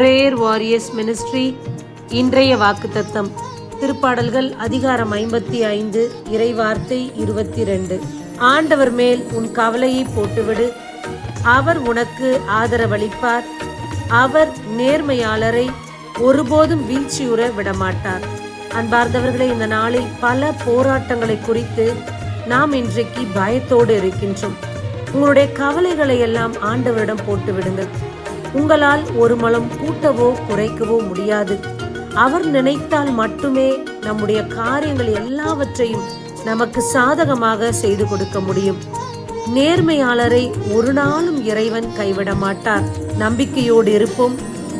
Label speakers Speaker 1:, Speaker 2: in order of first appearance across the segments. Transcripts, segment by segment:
Speaker 1: Prayer warriors ministry இன்றைய வாக்குத்தத்தம் திருப்பாடல்கள் அதிகாரம் ஐம்பத்தி ஐந்து இறைவார்த்தை இருபத்தி ரெண்டு ஆண்டவர் மேல் உன் கவலையை போட்டுவிடு. அவர் உனக்கு ஆதரவளிப்பார். அவர் நேர்மையாளரை ஒருபோதும் வீழ்ச்சியுற விடமாட்டார். அன்பார்ந்தவர்களே இந்த நாளில் பல போராட்டங்களை குறித்து நாம் இன்றைக்கு பயத்தோடு இருக்கின்றோம். உங்களுடைய கவலைகளை எல்லாம் ஆண்டவரிடம் போட்டு விடுங்கள் உங்களால் ஒரு மலம் கூட்டவோ குறைக்கவோ முடியாது. அவர் நினைத்தால் மட்டுமே நம்முடைய காரியங்கள் எல்லாவற்றையும் நமக்கு சாதகமாக செய்து கொடுக்க முடியும். நேர்மையாளரை ஒரு நாளும் இறைவன் கைவிட மாட்டார். நம்பிக்கையோடு இருப்போம்.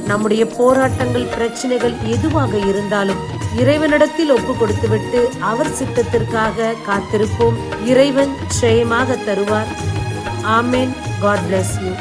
Speaker 1: நம்முடைய போராட்டங்கள் பிரச்சனைகள் எதுவாக இருந்தாலும் இறைவனிடத்தில் ஒப்பு கொடுத்துவிட்டு அவர் சித்தத்திற்காக காத்திருப்போம். இறைவன் ஜெயமாக தருவார். ஆமேன். God bless you